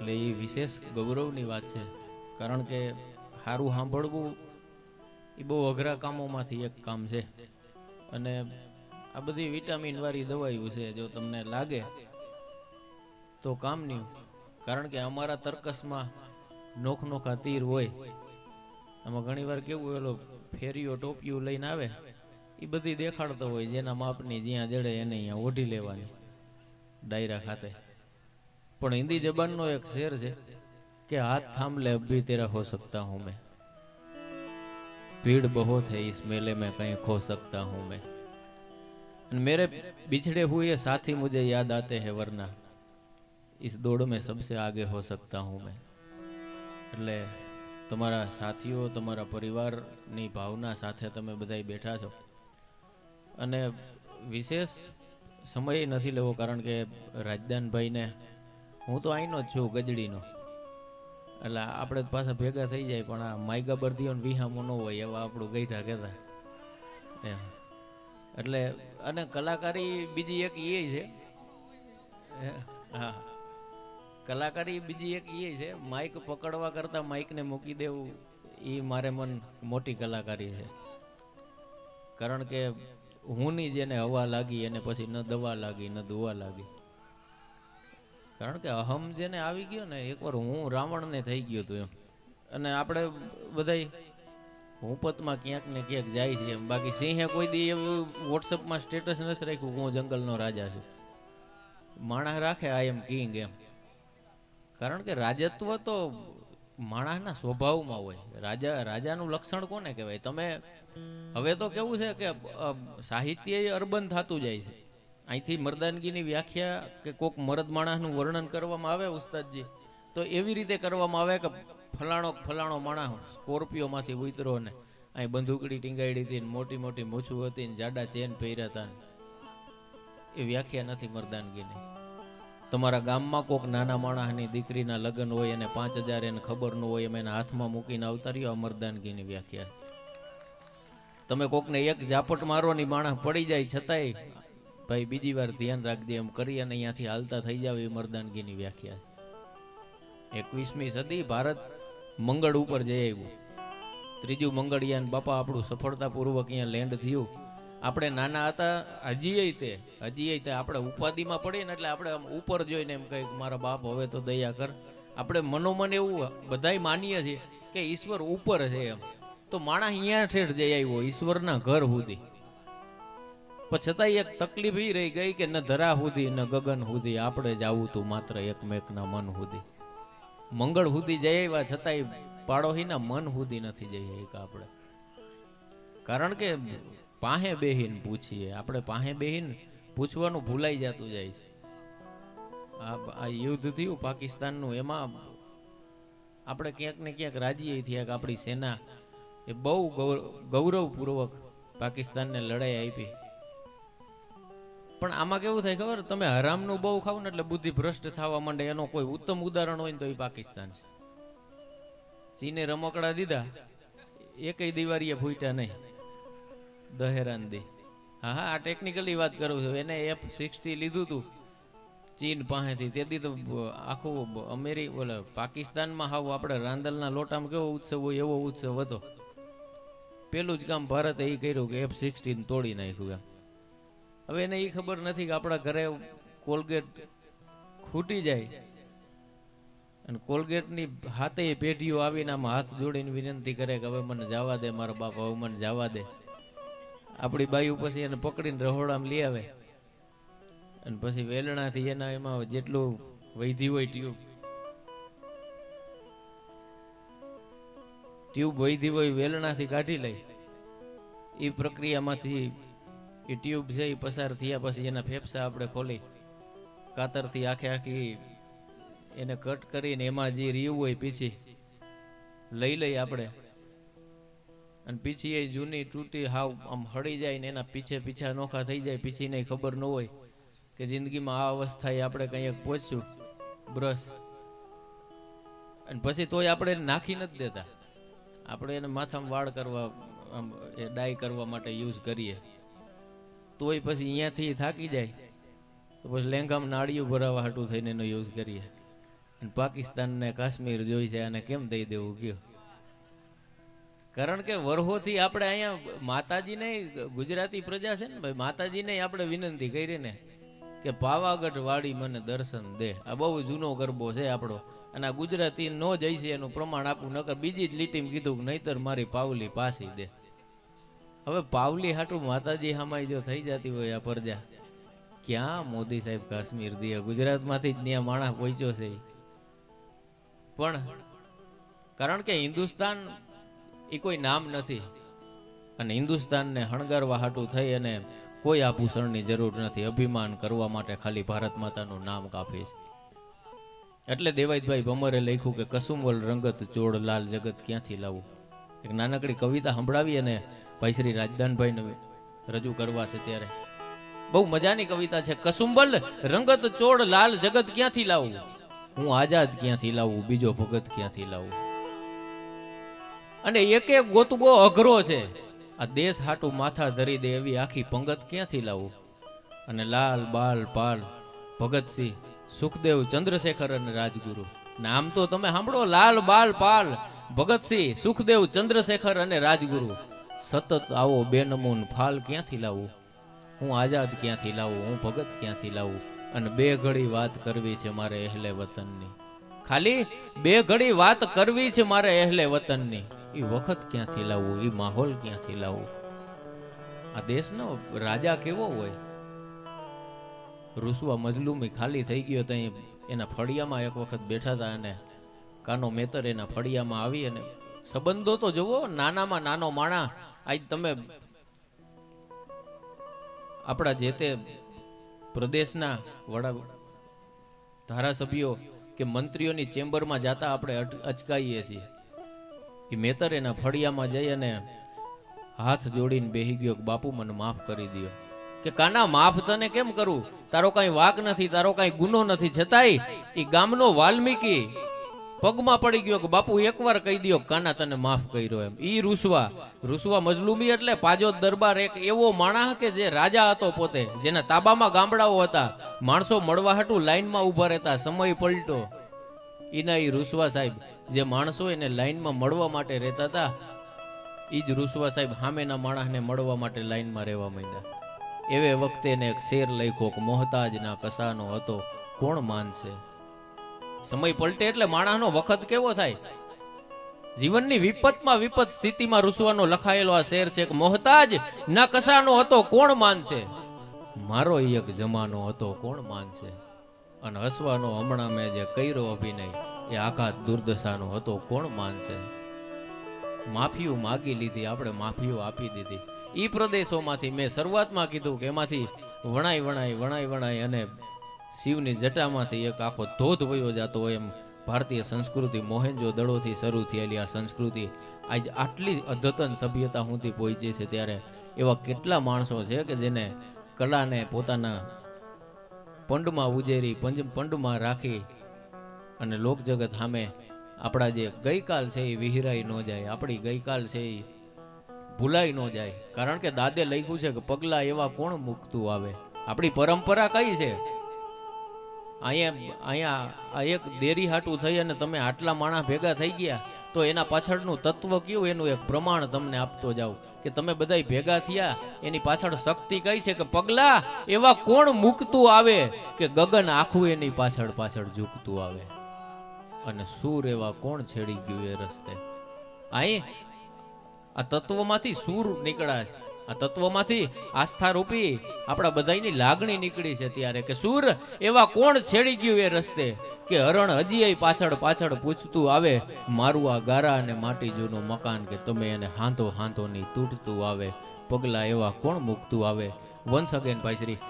એટલે એ વિશેષ ગૌરવની વાત છે. કારણ કે સારું સાંભળવું એ બહુ અઘરા કામોમાંથી એક કામ છે. અને આ બધી વિટામિનવાળી દવાઈઓ છે જો તમને લાગે તો કામની કારણ કે અમારા તર્કસમાં નોખ નોખા તીર હોય. આમાં ઘણીવાર કેવું એલો ફેરીઓ ટોપિયું લઈને આવે એ બધી દેખાડતો હોય, જેના માપની જ્યાં જડે એને અહીંયા ઓઢી લેવાની ડાયરા ખાતે. પણ હિન્દી જબાનનો એક શેર છે કે હાથ થામ લે અભી તેરા હો સકતા હું મેં. ભીડ બહુ થે ઇસ મેલે મેં કहीं ખો સકતા હું મેં. મેરે બિછડે હુએ સાથી મુજે યાદ આતે હે વરના. ઇસ દોડ મેં સબસે આગે હો સકતા હું મેં. એટલે તમારા સાથીઓ, તમારા પરિવારની ભાવના સાથે તમે બધા બેઠા છો. અને વિશેષ સમય નથી લેવો કારણ કે રાજદાનભાઈને હું તો અહીંનો જ છું ગજડીનો. એટલે આપણે પાછા ભેગા થઈ જાય પણ આ માયગા બરદીઓ વિહામો ન હોય એવા આપણું ગઈઢા કહેતા. એટલે અને કલાકારી બીજી એક એ છે. હે, કલાકારી બીજી એક એ છે. માઇક પકડવા કરતા માઇકને મૂકી દેવું એ મારે મન મોટી કલાકારી છે. કારણ કે હું ની જેને હવા લાગી એને પછી ન દવા લાગી ન દુવા લાગી. કારણ કે અહમ જેને આવી ગયો ને, એકવાર હું રાવણને થઈ ગયો હતો એમ. અને આપણે બધાય હુંપતમાં ક્યાંક ને ક્યાંક જાય છે એમ. બાકી સિંહે કોઈ દી એવું વોટ્સઅપમાં સ્ટેટસ નથી રાખ્યું હું જંગલનો રાજા છું. માણસ રાખે આઈ એમ કિંગ એમ. કારણ કે રાજત્વ તો માણસના સ્વભાવમાં હોય. રાજા, રાજાનું લક્ષણ કોને કહેવાય? તમે, હવે તો કેવું છે કે સાહિત્ય અર્બન થતું જાય છે. અહીંથી મર્દાનગીની વ્યાખ્યા કે કોક મરદ માણસનું વર્ણન કરવામાં આવે ઉસ્તાદજી? તો એવી રીતે કરવામાં આવે કે ફલાણો ફલાણો માણસ સ્કોર્પિયોમાંથી ઉતરો ને અહીં બંદૂકડી ટીંગાડી હતી મોટી મોટી મૂછું હતી ને જાડા ચેન પહેર્યા હતા એ વ્યાખ્યા નથી મરદાનગીની. તમારા ગામમાં કોક નાના માણસની દીકરીના લગ્ન હોય અને પાંચ હજાર એને ખબર ન હોય એમ એના હાથમાં મૂકીને અવતાર્યો આ મર્દાનગીની વ્યાખ્યા. તમે કોકને એક ઝાપટ મારો ની માણસ પડી જાય છતાંય ભાઈ, બીજી વાર ધ્યાન રાખજે, એમ કરી અને અહીંયાથી હાલતા થઈ જાવ એ મર્દાનગીની વ્યાખ્યા એકવીસમી સદી, ભારત મંગળ ઉપર જઈ આવ્યું. ત્રીજું મંગળયાન, બાપા, આપણું સફળતાપૂર્વક અહીંયા લેન્ડ થયું. આપણે નાના હતા હજી તે હજી તે આપણે ઉપાધિમાં પડીએ ને એટલે આપણે આમ ઉપર જોઈને એમ કહે મારા બાપ હવે તો દયા કર. આપણે મનોમન એવું બધાય માનીએ છીએ કે ઈશ્વર ઉપર છે એમ. તો માણસ અહીંયા ઠેઠ જઈ આવ્યો, ઈશ્વરના ઘર સુધી. પણ છતાંય એક તકલીફ એ રહી ગઈ કે ન ધરા સુધી ન ગગન સુધી આપણે જ આવું તું માત્ર એકમેકના મન સુધી મંગળ સુધી જઈ આવ્યા છતાંય પાડોહીના મન સુધી નથી જઈ શક્યા આપણે. કારણ કે પાહે બેહીન પૂછીએ, આપણે પાહે બેહીન પૂછવાનું ભૂલાઈ જતું જાય છે. આ યુદ્ધ થયું પાકિસ્તાનનું, એમાં આપણે ક્યાંક ને ક્યાંક રાજી થયા કે આપણી સેના એ બહુ ગૌરવપૂર્વક પાકિસ્તાનને લડાઈ આપી. પણ આમાં કેવું થાય ખબર? તમે હરામનું બહુ ખાવ ને એટલે બુદ્ધિ ભ્રષ્ટ થવા માંડે. એનો કોઈ ઉત્તમ ઉદાહરણ હોય ને તો એ પાકિસ્તાન છે. ચીને રમકડા દીધા. એકય દિવાળીએ ફૂટ્યા નહીં. દહેરાન દે. હા હા, આ ટેકનિકલી વાત કરું છું. એને એફ સિક્સટી લીધું હતું ચીન પાસેથી. તેથી તો આખું અમેરી, ઓલા, પાકિસ્તાનમાં હાવ આપણે રાંદલના લોટામાં કેવો ઉત્સવ હોય એવો ઉત્સવ હતો. પેલું જ કામ ભારતે એ કર્યું કે એફ સિક્સટીન તોડી નાખ્યું એમ. હવે એને એ ખબર નથી કે આપણા ઘરે કોલગેટ ખૂટી જાય. અને કોલગેટની હાથે પેઢીઓ આવીને આમાં હાથ જોડીને વિનંતી કરે કે હવે મને જવા દે, મારા બાપ હવે મને જવા દે. આપણી બાયુ પછી એને પકડીને રહોડામાં લઈ આવે. અને પછી વેલણાથી એના એમાં જેટલું વૈધી હોય ટ્યુબ. ટ્યુબ વૈધી હોય, વેલણાથી કાઢી લઈ. એ પ્રક્રિયામાંથી એ ટ્યુબ છે, એ પસાર થયા પછી એના ફેફસા આપણે ખોલી, કાતરથી આખે આખી એને કટ કરીને એમાં જે રીવું હોય પીછી, લઈ લઈ આપણે. અને પીછી એ જૂની તૂટી હાવ આમ હળી જાય ને એના પીછે પીછા નોખા થઈ જાય પીછીને ખબર ન હોય કે જિંદગીમાં આ અવસ્થાએ આપણે કંઈક પહોંચ્યું બ્રશ. અને પછી તોય આપણે એને નાખી નથી દેતા. આપણે એને માથામાં વાળ કરવા, આમ એ ડાય કરવા માટે યુઝ કરીએ. તોય પછી અહીંયાથી થાકી જાય. તો પછી લેંગામાં નાળિયું ભરાવા હાટું થઈને એનો યુઝ કરીએ. અને પાકિસ્તાનને કાશ્મીર જોઈ છે અને કેમ દઈ દેવું કયો? કારણ કે વરહોથી આપણે અહીંયા માતાજીને ગુજરાતી પ્રજા છે ને ભાઈ, માતાજીને આપણે વિનંતી કરી ને કે પાવાગઢ વાળી મને દર્શન દે. આ બહુ જૂનો ગરબો છે આપણો. અને આ ગુજરાતી ન જઈ છે એનું પ્રમાણ આપવું નકર બીજી જ લીટીમાં કીધું કે નહીતર મારી પાવલી પાસી દે. હવે પાવલી હાટું માતાજી હામાઈ જો થઈ જતી હોય આ પરજા, ક્યાં મોદી સાહેબ કાશ્મીર દે ગુજરાતમાંથી જ ત્યાં માણસ પહોંચ્યો છે. પણ કારણ કે હિન્દુસ્તાન એ કોઈ નામ નથી અને હિન્દુસ્તાનને હણગારવા હાટું થઈ અને કોઈ આભૂષણની જરૂર નથી, અભિમાન કરવા માટે ખાલી ભારત માતાનું નામ કાફી છે. એટલે દેવાઈતભાઈ ભમરે લખ્યું કે કસુમવલ રંગત ચોળ લાલ જગત ક્યાંથી લાવું? એક નાનકડી કવિતા સંભળાવી અને ભાઈ શ્રી રાજદાનભાઈ નવે રજૂ કરવા છે ત્યારે. બહુ મજાની કવિતા છે. કસુંબલ રંગત ચોળ લાલ જગત ક્યાંથી લાવું? હું આઝાદ ક્યાંથી લાવું? બીજો ભગત ક્યાંથી લાવું? અને એક એક ગોતબો અઘરો છે. આ દેશ હાટું માથા ધરી દે એવી આખી પંગત ક્યાંથી લાવું? અને લાલ, બાલ, પાલ ભગતસિંહ સુખદેવ, ચંદ્રશેખર અને રાજગુરુ. નામ તો તમે સાંભળો. લાલ, બાલ, પાલ ભગતસિંહ સુખદેવ, ચંદ્રશેખર અને રાજગુરુ. સતત આવો બેનમૂન ફાલ ક્યાંથી લાવું? હું આઝાદ ક્યાંથી લાવું? હું ભગત ક્યાંથી લાવું? અને બે ઘડી વાત કરવી છે મારે ehલે વતનની. ખાલી બે ઘડી વાત કરવી છે મારે ehલે વતનની. એ વખત ક્યાંથી લાવવું એ માહોલ ક્યાંથી લાવવું આ દેશનો રાજા કેવો હોય? રૂસવા મજલુમી ખાલી થઈ ગયો ત્યાં એના ફળિયામાં એક વખત બેઠા હતા અને કાનો મેતર એના ફળિયામાં આવી અને સંબંધો તો જુઓ, નાનામાં નાનો માણા, આજ તમે આપણા જે તે પ્રદેશના વડા ધારાસભ્યો કે મંત્રીઓની ચેમ્બરમાં જાતા આપણે અચકાઈએ છીએ એ મેતર એના ફળિયામાં જઈ અને હાથ જોડીને બેહી ગયો કે બાપુ મને માફ કરી દ્યો. કે કાના માફ તને કેમ કરું? તારો કાંઈ વાક નથી, તારો કાંઈ ગુનો નથી. છતાંય એ ગામનો વાલ્મીકી પગમાં પડી ગયો કે, બાપુ, એકવાર કહી દ્યો કાના તને માફ કર્યો એમ. ઈ રૂસવા રૂસવા મજલુમી એટલે પાજો દરબાર એક એવો માણસ કે જે રાજા હતો પોતે, જેના તાબામાં ગામડાઓ હતા. માણસો મળવા હાટું લાઈનમાં ઊભા રહેતા, સમય પલટો. એના ઈ રૂસવા સાહેબ, જે માણસો એને લાઈનમાં મળવા માટે રહેતા હતા, ઈ જ રૂસવા સાહેબ સામેના માણસને મળવા માટે લાઈનમાં રહેવા માંડ્યા. એવે વખતે એને એક શેર લખ્યો કે, મોહતાજના કસાનો હતો, કોણ માનશે? સમય પલટે એટલે માણસનો વખત કેવો થાય? જીવનની વિપતમાં વિપત સ્થિતિમાં રૂસવાનો લખાયેલો આ શેર છે મોહતાજ, ના કસાનો હતો, કોણ માનશે? મારો એક જમાનો હતો, કોણ માનશે? અને હસવાનો હમણાં મેં જે કર્યો અભિનય, એ આઘાત દુર્દશાનો હતો, કોણ માનશે? માફીઓ માગી લીધી, આપણે માફીઓ આપી દીધી. ઈ પ્રદેશોમાંથી મેં શરૂઆતમાં કીધું કે એમાંથી વણાઈ વણાઈ વણાઈ વણાઈ અને શિવની જટામાંથી એક આખો ધોધ વયો જતો હોય એમ ભારતીય સંસ્કૃતિ મોહેન્જો દડોથી શરૂ થયેલી આ સંસ્કૃતિ આજ આટલી અદ્યતન સભ્યતા સુધી પહોંચી છે ત્યારે એવા કેટલા માણસો છે કે જેને કલાને પોતાના પંડમાં ઉજેરી પંજ પંડમાં રાખી અને લોકજગત સામે આપણા જે ગઈકાલ છે એ વિહરાઈ ન જાય, આપણી ગઈકાલ છે એ ભૂલાઈ ન જાય. કારણ કે દાદે લખ્યું છે કે પગલાં એવા કોણ મૂકતું આવે? આપણી પરંપરા કઈ છે? અહીંયા અહીંયા એક દેરી હાટું થઈ અને તમે આટલા માણસ ભેગા થઈ ગયા, તો એના પાછળનું તત્વ કયું? એનું એક પ્રમાણ તમને આપતો જાઉં કે તમે બધાય ભેગા થયા, એની પાછળ શક્તિ કઈ છે કે પગલા? એવા કોણ મૂકતું આવે કે ગગન આખું એની પાછળ પાછળ ઝૂકતું આવે? અને સૂર એવા કોણ છેડી ગયું એ રસ્તે? અહીં આ તત્વમાંથી સૂર નીકળ્યા છે. આ તત્વમાંથી આસ્થા રૂપી આપણા બધાની લાગણી નીકળી છે ત્યારે કે સુર એવા કોણ છેડી ગયું એ રસ્તે કે હરણ હજી પાછળ પાછળ પૂછતું આવે, મારું આ ગારા અને માટી જૂનું મકાન કે તમે એને હાંતો હાંતો નહીં તૂટતું આવે, પગલા એવા કોણ મૂકતું આવે? વન્સ અગેન ભાઈ શ્રી